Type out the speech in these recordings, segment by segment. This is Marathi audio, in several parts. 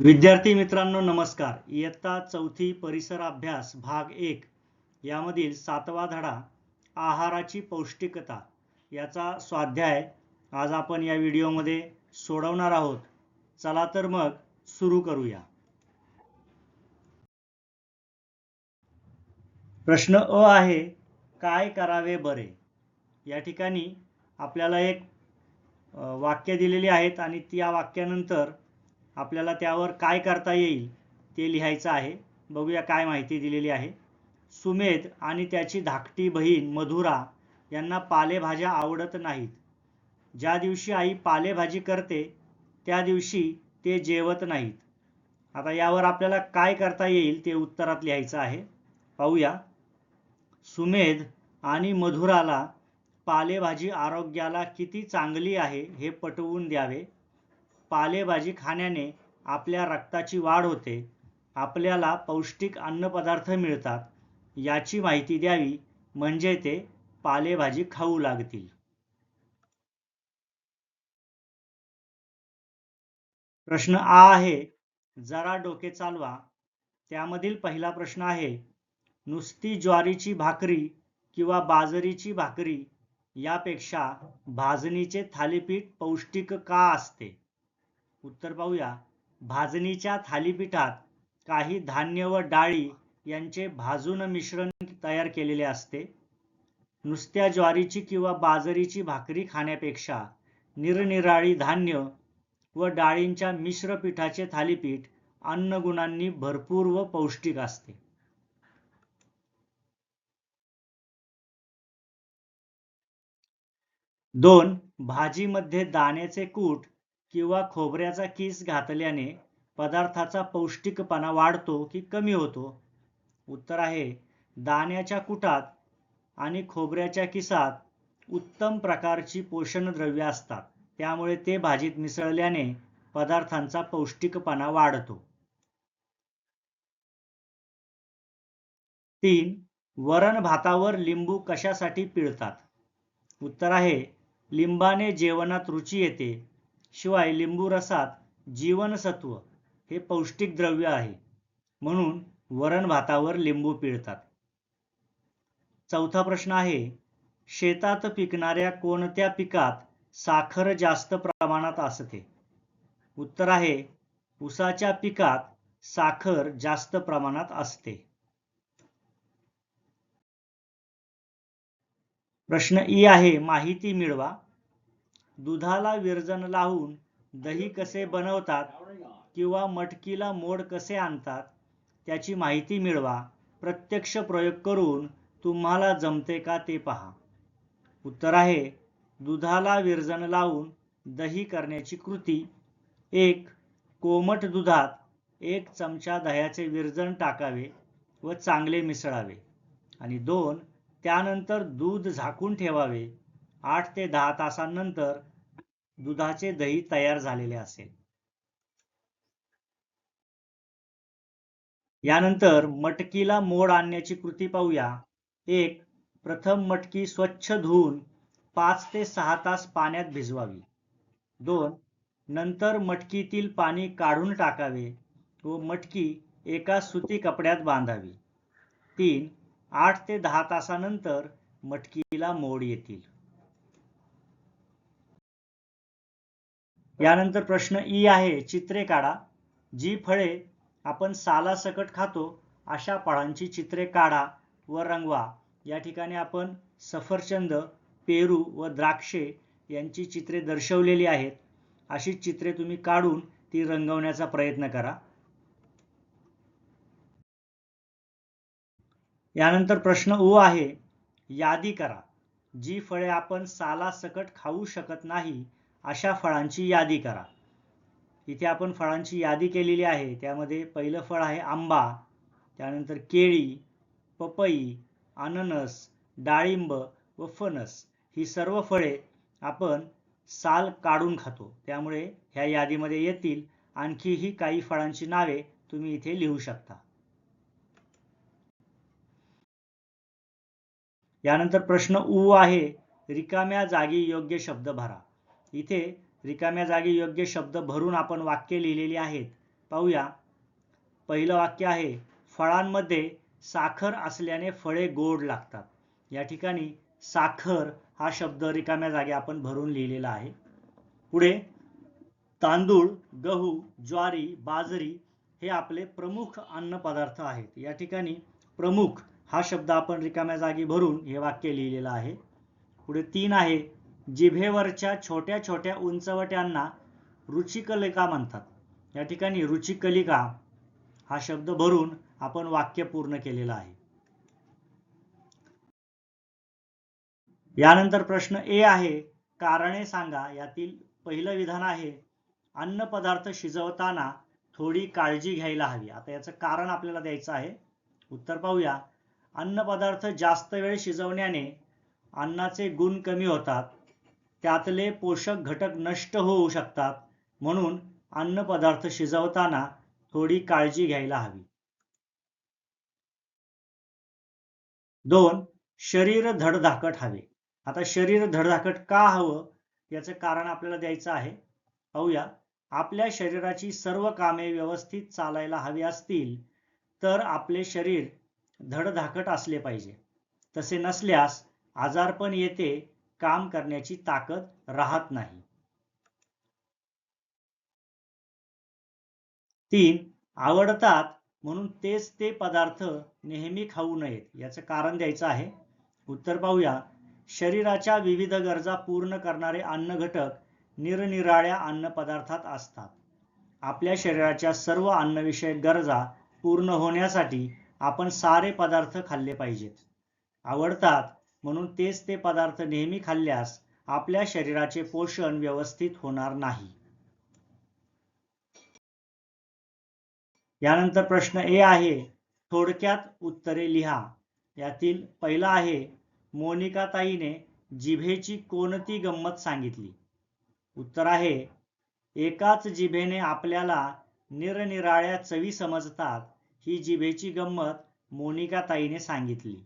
विद्यार्थी मित्रांनो नमस्कार. इयत्ता चौथी परिसर अभ्यास भाग एक. यामधील सातवा धडा आहाराची पौष्टिकता. याचा स्वाध्याय आज आपण या व्हिडिओमध्ये सोडवणार आहोत. चला तर मग सुरू करूया. प्रश्न अ आहे काय करावे बरे? या ठिकाणी आपल्याला एक वाक्य दिलेली आहेत आणि त्या वाक्यानंतर आपल्याला त्यावर काय करता येईल ते लिहायचं आहे. बघूया काय माहिती दिलेली आहे. सुमेध आणि त्याची धाकटी बहीण मधुरा यांना पालेभाज्या आवडत नाहीत. ज्या दिवशी आई पालेभाजी करते त्या दिवशी ते जेवत नाहीत. आता यावर आपल्याला काय करता येईल ते उत्तरात लिहायचं आहे. पाहूया. सुमेध आणि मधुराला पालेभाजी आरोग्याला किती चांगली आहे हे पटवून द्यावे. पालेभाजी खाण्याने आपल्या रक्ताची वाढ होते. आपल्याला पौष्टिक अन्नपदार्थ मिळतात. याची माहिती द्यावी म्हणजे ते पालेभाजी खाऊ लागतील. प्रश्न आ आहे. जरा डोके चालवा. त्यामधील पहिला प्रश्न आहे. नुसती ज्वारीची भाकरी किंवा बाजरीची भाकरी यापेक्षा भाजणीचे थालीपीठ पौष्टिक का असते? उत्तर पाहूया. भाजणीच्या थालीपीठात काही धान्य व डाळी यांचे भाजून मिश्रण तयार केलेले असते. नुसत्या ज्वारीची किंवा बाजरीची भाकरी खाण्यापेक्षा निरनिराळी धान्य व डाळींच्या मिश्र पिठाचे थालीपीठ अन्नगुणांनी भरपूर व पौष्टिक असते. दोन भाजीमध्ये दाण्याचे कूट किंवा खोबऱ्याचा किस घातल्याने पदार्थाचा पौष्टिकपणा वाढतो की कमी होतो? उत्तर आहे दाण्याच्या कुटात आणि खोबऱ्याच्या किसात उत्तम प्रकारची पोषणद्रव्ये असतात. त्यामुळे ते भाजीत मिसळल्याने पदार्थांचा पौष्टिकपणा वाढतो. तीन वरण भातावर लिंबू कशासाठी पिळतात? उत्तर आहे लिंबाने जेवणात रुची येते. शिवाय लिंबू रसात जीवनसत्व हे पौष्टिक द्रव्य आहे. म्हणून वरण भातावर लिंबू पिळतात. चौथा प्रश्न आहे शेतात पिकणाऱ्या कोणत्या पिकात साखर जास्त प्रमाणात असते? उत्तर आहे ऊसाच्या पिकात साखर जास्त प्रमाणात असते. प्रश्न ई आहे माहिती मिळवा. दुधाला विरजन लावून दही कसे बनवतात किंवा मटकीला मोड कसे आणतात त्याची माहिती मिळवा. प्रत्यक्ष प्रयोग करून तुम्हाला जमते का ते पहा. उत्तर आहे दुधाला विरजन लावून दही करण्याची कृती. एक कोमट दुधात एक चमचा दह्याचे विरजन टाकावे व चांगले मिसळावे. आणि दोन त्यानंतर दूध झाकून ठेवावे. आठ ते दहा तासांनंतर दुधाचे दही तयार झालेले असेल. यानंतर मटकीला मोड आणण्याची कृती पाहूया. एक प्रथम मटकी स्वच्छ धुवून पाच ते सहा तास पाण्यात भिजवावी. दोन नंतर मटकीतील पाणी काढून टाकावे व मटकी एका सुती कपड्यात बांधावी. तीन आठ ते दहा तासानंतर मटकीला मोड येतील. यानंतर प्रश्न ई आहे चित्रे काढा. जी फळे आपण सालासकट खातो अशा फळांची चित्रे काढा व रंगवा. या ठिकाणी आपण सफरचंद पेरू व द्राक्षे यांची चित्रे दर्शवलेली आहेत. अशी चित्रे तुम्ही काढून ती रंगवण्याचा प्रयत्न करा. यानंतर प्रश्न उ आहे यादी करा. जी फळे आपण सालासकट खाऊ शकत नाही अशा फळांची यादी करा. इथे आपण फळांची यादी केलेली आहे. त्यामध्ये पहिलं फळ आहे आंबा त्यानंतर केळी पपई अननस डाळिंब व फणस. ही सर्व फळे आपण साल काढून खातो. त्यामुळे ह्या यादीमध्ये येतील आणखीही काही फळांची नावे तुम्ही इथे लिहू शकता. यानंतर प्रश्न उ आहे रिकाम्या जागी योग्य शब्द भरा. इथे रिकाम्या जागी योग्य शब्द भरून आपण वाक्य लिहिलेली आहेत. पाहूया. पहिलं वाक्य आहे फळांमध्ये साखर असल्याने फळे गोड लागतात. या ठिकाणी साखर हा शब्द रिकाम्या जागी आपण भरून लिहिलेला आहे. पुढे तांदूळ गहू ज्वारी बाजरी हे आपले प्रमुख अन्न पदार्थ आहेत. या ठिकाणी प्रमुख हा शब्द आपण रिकाम्या जागी भरून हे वाक्य लिहिलेलं आहे. पुढे तीन आहे जिभेवरच्या छोट्या छोट्या उंचवट्यांना रुचिकलिका म्हणतात. या ठिकाणी रुचिकलिका हा शब्द भरून आपण वाक्य पूर्ण केलेलं आहे. यानंतर प्रश्न ए आहे कारणे सांगा. यातील पहिलं विधान आहे अन्न पदार्थ शिजवताना थोडी काळजी घ्यायला हवी. आता याचं कारण आपल्याला द्यायचं आहे. उत्तर पाहूया. अन्न पदार्थ जास्त वेळ शिजवण्याने अन्नाचे गुण कमी होतात. त्यातले पोषक घटक नष्ट होऊ शकतात. म्हणून अन्नपदार्थ शिजवताना थोडी काळजी घ्यायला हवी. दोन शरीर धडधाकट हवे. आता शरीर धडधाकट का हवं? याचं कारण आपल्याला द्यायचं आहे. पाहूया. आपल्या शरीराची सर्व कामे व्यवस्थित चालायला हवी असतील तर आपले शरीर धडधाकट असले पाहिजे. तसे नसल्यास आजारपण येते काम करण्याची ताकद राहत नाही. तीन आवडतात म्हणून तेच ते पदार्थ नेहमी खाऊ नयेत याचं कारण द्यायचं आहे. उत्तर पाहूया. शरीराच्या विविध गरजा पूर्ण करणारे अन्न घटक निरनिराळ्या अन्न पदार्थात असतात. आपल्या शरीराच्या सर्व अन्नविषयक गरजा पूर्ण होण्यासाठी आपण सारे पदार्थ खाल्ले पाहिजेत. आवडतात म्हणून तेच ते पदार्थ नेहमी खाल्ल्यास आपल्या शरीराचे पोषण व्यवस्थित होणार नाही. यानंतर प्रश्न ए आहे थोडक्यात उत्तरे लिहा. यातील पहिला आहे मोनिका ताईने जिभेची कोणती गंमत सांगितली? उत्तर आहे एकाच जिभेने आपल्याला निरनिराळ्या चवी समजतात ही जिभेची गंमत मोनिका ताईने सांगितली.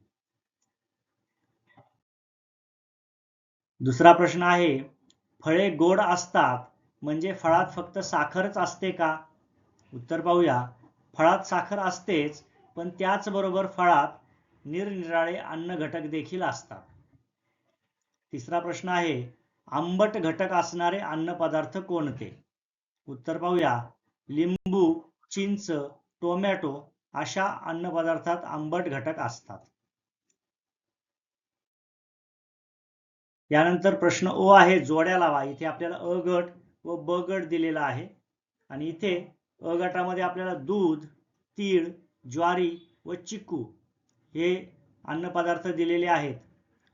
दुसरा प्रश्न आहे फळे गोड असतात म्हणजे फळात फक्त साखरच असते का? उत्तर पाहूया. फळात साखर असतेच पण त्याचबरोबर फळात निरनिराळे अन्न घटक देखील असतात. तिसरा प्रश्न आहे आंबट घटक असणारे अन्न पदार्थ कोणते? उत्तर पाहूया. लिंबू चिंच टोमॅटो अशा अन्न पदार्थात आंबट घटक असतात. यानंतर प्रश्न ओ आहे जोड्या लावा. इथे आपल्याला अ गट व ब गट दिलेला आहे. आणि इथे अ गटामध्ये आपल्याला दूध तीळ ज्वारी व चिक्कू हे अन्नपदार्थ दिलेले आहेत.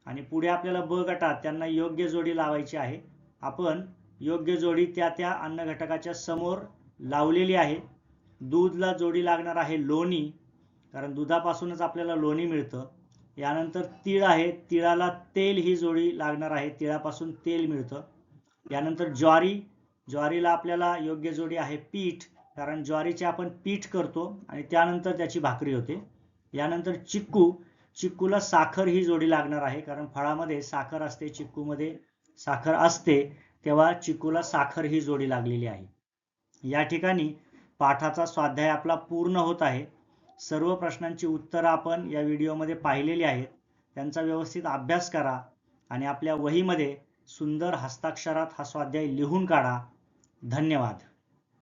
आणि पुढे आपल्याला ब गटात त्यांना योग्य जोडी लावायची आहे. आपण योग्य जोडी त्या त्या अन्न घटकाच्या समोर लावलेली आहे. दूधला जोडी लागणार आहे लोणी कारण दुधापासूनच आपल्याला लोणी मिळतं. यानंतर तीळ आहे. तिळाला तेल ही जोडी लागणार आहे. तिळापासून तेल मिळतं. यानंतर ज्वारी. ज्वारीला आपल्याला योग्य जोडी आहे पीठ कारण ज्वारीचे आपण पीठ करतो आणि त्यानंतर त्याची भाकरी होते. यानंतर चिक्कू. चिक्कूला साखर ही जोडी लागणार आहे कारण फळामध्ये साखर असते चिक्कूमध्ये साखर असते तेव्हा चिक्कूला साखर ही जोडी लागलेली आहे. या ठिकाणी पाठाचा स्वाध्याय आपला पूर्ण होत आहे. सर्व प्रश्नांची उत्तरं आपण या व्हिडिओमध्ये पाहिलेली आहेत. त्यांचा व्यवस्थित अभ्यास करा आणि आपल्या वहीमध्ये सुंदर हस्ताक्षरात हा स्वाध्याय लिहून काढा. धन्यवाद.